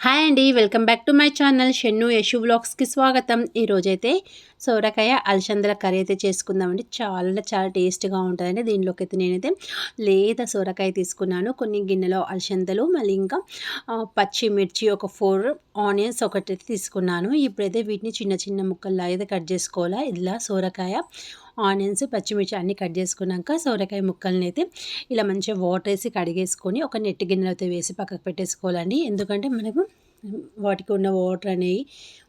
Hi అండి welcome back to my channel Shennu Yashu వ్లాగ్స్కి స్వాగతం. ఈరోజైతే సోరకాయ అలసందల కర్రీ అయితే చేసుకుందామండి. చాలా చాలా టేస్ట్గా ఉంటుందండి దీనిలోకి అయితే నేనైతే లేదా సోరకాయ తీసుకున్నాను. కొన్ని గిన్నెలో అలసందలు మళ్ళీ ఇంకా పచ్చిమిర్చి ఒక ఫోర్ ఆనియన్స్ ఒకటి తీసుకున్నాను. ఇప్పుడైతే వీటిని చిన్న చిన్న ముక్కల్లా అయితే కట్ చేసుకోవాలా. ఇలా సోరకాయ ఆనియన్స్ పచ్చిమిర్చి అన్నీ కట్ చేసుకున్నాక సోరకాయ ముక్కల్ని అయితే ఇలా మంచిగా వాటర్ వేసి కడిగేసుకొని ఒక నెట్టి గిన్నెలో అయితే వేసి పక్కకు పెట్టేసుకోవాలండి. ఎందుకంటే మనకు వాటికి ఉన్న వాటర్ అనేవి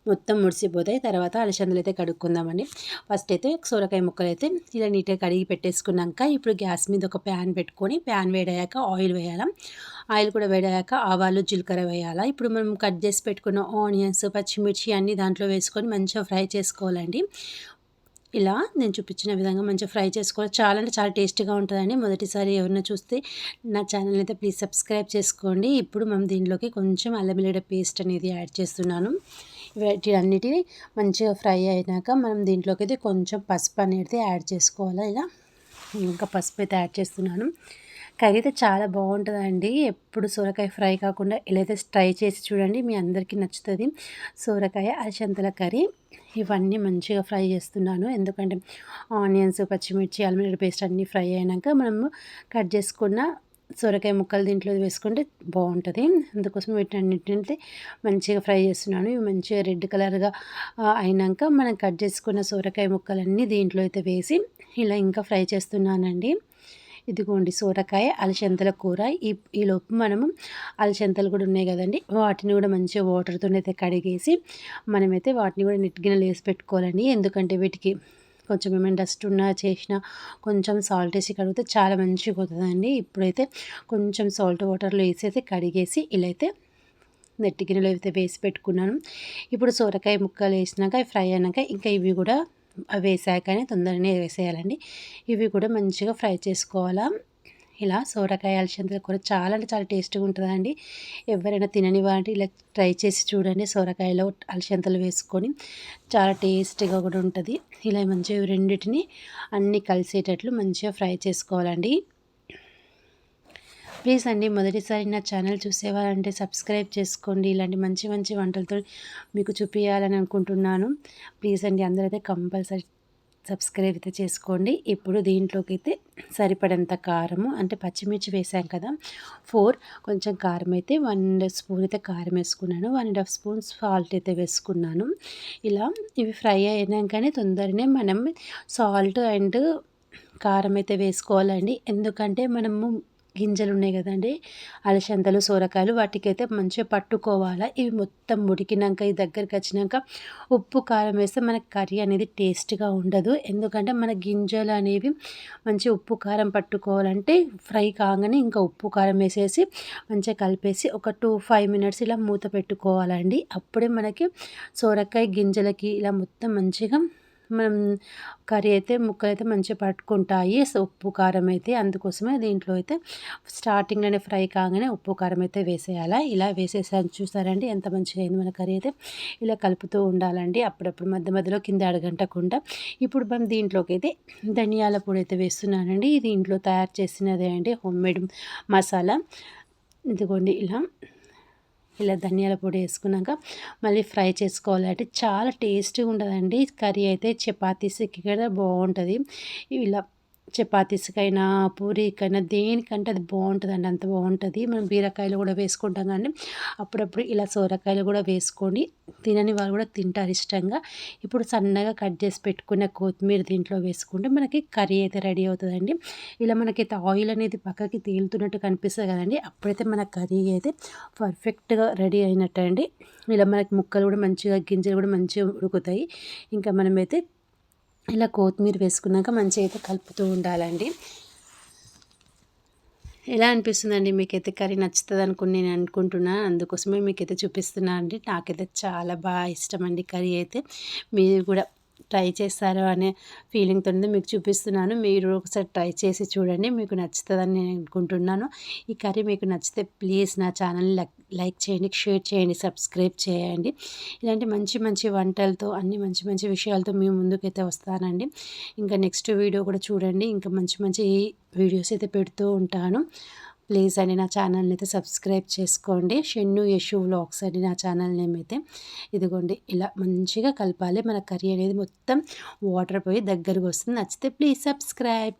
మొత్తం ముడిసిపోతాయి తర్వాత అలసందలు అయితే కడుక్కుందామండి. ఫస్ట్ అయితే సోరకాయ ముక్కలు అయితే ఇలా నీట్గా కడిగి పెట్టేసుకున్నాక ఇప్పుడు గ్యాస్ మీద ఒక ప్యాన్ పెట్టుకొని ప్యాన్ వేడయ్యాక ఆయిల్ వేయాలా. ఆయిల్ కూడా వేడయ్యాక ఆవాలు జీలకర్ర వేయాలా. ఇప్పుడు మనం కట్ చేసి పెట్టుకున్న ఆనియన్స్ పచ్చిమిర్చి అన్నీ దాంట్లో వేసుకొని మంచిగా ఫ్రై చేసుకోవాలండి. ఇలా నేను చూపించిన విధంగా మంచిగా ఫ్రై చేసుకోవాలి. చాలా అంటే చాలా టేస్టీగా ఉంటుందండి. మొదటిసారి ఎవరైనా చూస్తే నా ఛానల్ అయితే ప్లీజ్ సబ్స్క్రైబ్ చేసుకోండి. ఇప్పుడు మనం దీనిలోకి కొంచెం అల్లం పేస్ట్ అనేది యాడ్ చేస్తున్నాను. వీటన్నిటిని మంచిగా ఫ్రై అయినాక మనం దీంట్లోకి అయితే కొంచెం పసుపు అనేది యాడ్ చేసుకోవాలి? ఇలా ఇంకా పసుపు అయితే యాడ్ చేస్తున్నాను. కర్రీ అయితే చాలా బాగుంటుందండి. ఎప్పుడు సొరకాయ ఫ్రై కాకుండా ఇలా అయితే ట్రై చేసి చూడండి. మీ అందరికీ నచ్చుతుంది. సొరకాయ అరిచంతల కర్రీ ఇవన్నీ మంచిగా ఫ్రై చేస్తున్నాను. ఎందుకంటే ఆనియన్స్ పచ్చిమిర్చి అల్లం పేస్ట్ అన్నీ ఫ్రై అయినాక మనము కట్ చేసుకున్న సొరకాయ ముక్కలు దీంట్లో వేసుకుంటే బాగుంటుంది. అందుకోసం వీటన్నిటిని మంచిగా ఫ్రై చేస్తున్నాను. ఇవి మంచిగా రెడ్ కలర్గా అయినాక మనం కట్ చేసుకున్న సొరకాయ ముక్కలన్నీ దీంట్లో అయితే వేసి ఇలా ఇంకా ఫ్రై చేస్తున్నానండి. ఇదిగోండి సోరకాయ అలసంతల కూర. ఈ ఈలోపు మనము అలసంతలు కూడా ఉన్నాయి కదండి. వాటిని కూడా మంచిగా వాటర్తో అయితే కడిగేసి మనమైతే వాటిని కూడా గిన్నెలు వేసి పెట్టుకోవాలండి. ఎందుకంటే వీటికి కొంచెం ఏమైనా డస్ట్ ఉన్నా చేసినా కొంచెం సాల్ట్ వేసి కడిగితే చాలా మంచిగా పోతుందండి. ఇప్పుడైతే కొంచెం సాల్ట్ వాటర్లో వేసి అయితే కడిగేసి ఇలా అయితే నెట్టి గిన్నెలో అయితే వేసి పెట్టుకున్నాను. ఇప్పుడు సోరకాయ ముక్కలు వేసినాక ఫ్రై అయినాక ఇంకా ఇవి కూడా అవి వేసాకనే తొందరనే వేసేయాలండి. ఇవి కూడా మంచిగా ఫ్రై చేసుకోవాలా. ఇలా సోరకాయ అలసందల కూర చాలా అంటే చాలా టేస్ట్గా ఉంటుందండి. ఎవరైనా తినని వాటి ఇలా ట్రై చేసి చూడండి సోరకాయలో అలసంతలు వేసుకొని. చాలా టేస్టీగా కూడా ఉంటుంది. ఇలా మంచిగా రెండింటిని అన్నీ కలిసేటట్లు మంచిగా ఫ్రై చేసుకోవాలండి. ప్లీజ్ అండి మొదటిసారి నా ఛానల్ చూసేవారంటే సబ్స్క్రైబ్ చేసుకోండి. ఇలాంటి మంచి మంచి వంటలతో మీకు చూపించాలని అనుకుంటున్నాను. ప్లీజ్ అండి అందరైతే కంపల్సరీ సబ్స్క్రైబ్ అయితే చేసుకోండి. ఇప్పుడు దీంట్లోకి అయితే సరిపడంత కారము అంటే పచ్చిమిర్చి వేసాం కదా ఫోర్. కొంచెం కారం అయితే వన్ స్పూన్ అయితే కారం వేసుకున్నాను. One and half spoon salt అయితే వేసుకున్నాను. ఇలా ఇవి ఫ్రై అయినాకనే తొందరనే మనం సాల్ట్ అండ్ కారం అయితే వేసుకోవాలండి. ఎందుకంటే మనము గింజలు ఉన్నాయి కదండి. అలసందలు సోరకాయలు వాటికైతే మంచిగా పట్టుకోవాలి. ఇవి మొత్తం ఉడికినాక ఈ దగ్గరికి వచ్చినాక ఉప్పు కారం వేస్తే మనకి కర్రీ అనేది టేస్ట్గా ఉండదు. ఎందుకంటే మన గింజలు అనేవి మంచి ఉప్పు కారం పట్టుకోవాలంటే ఫ్రై కాగానే ఇంకా ఉప్పు కారం వేసేసి మంచిగా కలిపేసి ఒక టూ ఫైవ్ మినిట్స్ ఇలా మూత పెట్టుకోవాలండి. అప్పుడే మనకి సోరకాయ గింజలకి ఇలా మొత్తం మంచిగా మనం కర్రీ అయితే ముక్కలు అయితే మంచిగా పట్టుకుంటాయి. ఉప్పు కారం అయితే అందుకోసమే దీంట్లో అయితే స్టార్టింగ్లోనే ఫ్రై కాగానే ఉప్పు కారం అయితే వేసేయాలి? ఇలా వేసేసాను. చూసారండి ఎంత మంచిగా అయింది మన కర్రీ అయితే. ఇలా కలుపుతూ ఉండాలండి. అప్పుడప్పుడు మధ్య మధ్యలో కింద అడగంటకుండా. ఇప్పుడు మనం దీంట్లోకి అయితే ధనియాల పొడి అయితే వేస్తున్నానండి. ఇది ఇంట్లో తయారు చేసినదే అండి హోమ్ మేడ్ మసాలా. ఇదిగోండి ఇలా ఇలా ధనియాల పొడి వేసుకున్నాక మళ్ళీ ఫ్రై చేసుకోవాలి. అంటే చాలా టేస్టీగా ఉంటుందండి. కర్రీ అయితే చపాతీస్ కూడా బాగుంటుంది. ఇలా చపాతీస్కైనా పూరీకైనా దేనికంటే అది బాగుంటుందండి. అంత బాగుంటుంది. మనం బీరకాయలు కూడా వేసుకుంటాం కానీ అప్పుడప్పుడు ఇలా సోరకాయలు కూడా వేసుకొని తినని వాళ్ళు కూడా తింటారు ఇష్టంగా. ఇప్పుడు సన్నగా కట్ చేసి పెట్టుకున్న కొత్తిమీర దీంట్లో వేసుకుంటే మనకి కర్రీ అయితే రెడీ అవుతుందండి. ఇలా మనకైతే ఆయిల్ అనేది పక్కకి తేలుతున్నట్టు కనిపిస్తుంది కదండి. అప్పుడైతే మన కర్రీ అయితే పర్ఫెక్ట్గా రెడీ అయినట్టు అండి ఇలా మనకి ముక్కలు కూడా మంచిగా గింజలు కూడా మంచిగా ఉడుకుతాయి. ఇంకా మనమైతే ఇలా కొత్తిమీర వేసుకున్నాక మంచిగా అయితే కలుపుతూ ఉండాలండి. ఎలా అనిపిస్తుందండి? మీకైతే కర్రీ నచ్చుతుంది అనుకుని నేను అనుకుంటున్నాను అందుకోసమే మీకైతే చూపిస్తున్నాను అండి. నాకైతే చాలా బాగా ఇష్టం అండి కర్రీ అయితే. మీరు కూడా ట్రై చేస్తారు అనే ఫీలింగ్తో మీకు చూపిస్తున్నాను. మీరు ఒకసారి ట్రై చేసి చూడండి. మీకు నచ్చుతుందని నేను అనుకుంటున్నాను. ఈ కర్రీ మీకు నచ్చితే ప్లీజ్ నా ఛానల్ని లైక్ చేయండి షేర్ చేయండి సబ్స్క్రైబ్ చేయండి. ఇలాంటి మంచి మంచి వంటలతో అన్ని మంచి మంచి విషయాలతో మీ ముందుకైతే వస్తానండి. ఇంకా నెక్స్ట్ వీడియో కూడా చూడండి. ఇంకా మంచి మంచి వీడియోస్ అయితే పెడుతూ ఉంటాను. ప్లీజ్ అండి నా ఛానల్ని అయితే సబ్స్క్రైబ్ చేసుకోండి. షెన్ను యశు వ్లాగ్స్ అండి నా ఛానల్ నేమ్ అయితే ఇదిగోండి ఇలా మంచిగా కలపాలి. మన కర్రీ అనేది మొత్తం వాటర్ పోయి దగ్గరకు వస్తుంది నచ్చితే ప్లీజ్ సబ్స్క్రైబ్.